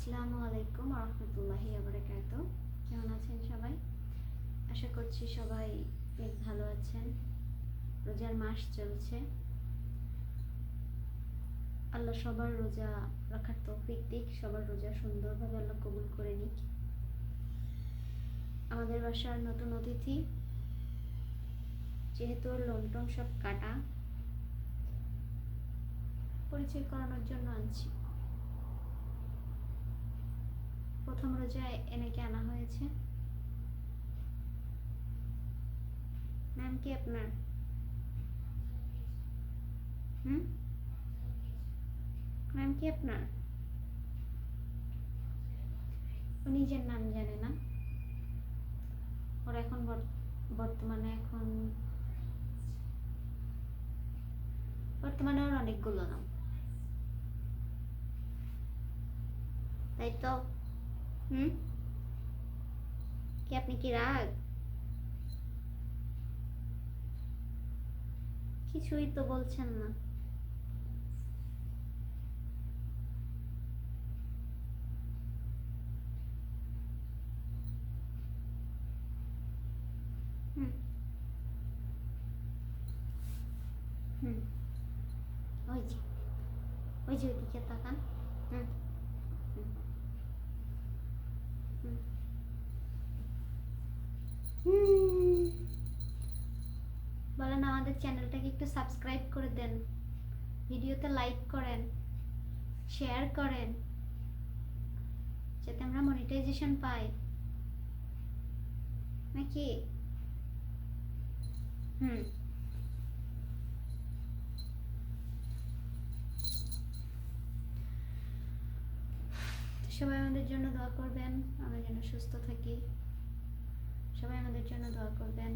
আসসালামু আলাইকুম রহমতুল্লাহি আবরাকাত কেমন আছেন সবাই? আশা করছি সবাই বেশ ভালো আছেন। রোজার মাস চলছে। আল্লাহ সবার রোজা রাখার তৌফিক দিক, সবার রোজা সুন্দরভাবে আল্লাহ কবুল করে নিক। আমাদের বাসার নতুন অতিথি, যেহেতু লোমটম সব কাটা, পরিচয় করানোর জন্য আনছি। প্রথম রোজায় এনেকে আনা হয়েছে। নাম কি আপনার? হুম? নাম কি আপনার? ও নিজের নাম জানে না। ওর এখন বর- বর্তমানে এখন বর্তমানে ওর অনেকগুলো নাম। তাই তো? হুম? কি আপনি কি রাগ? কিছুই তো বলছেন না। ওই যে ওই যে ওইদিকে তাকান। হুম হুম। হুম। বলেন আমাদের চ্যানেলটাকে একটু সাবস্ক্রাইব করে দেন। ভিডিওতে লাইক করেন শেয়ার করেন, যাতে আমরা মনিটাইজেশন পাই। নাকি? হুম। সবাই আমাদের জন্য দোয়া করবেন, আমরা যেন সুস্থ থাকি। সবাই আমাদের জন্য দোয়া করবেন।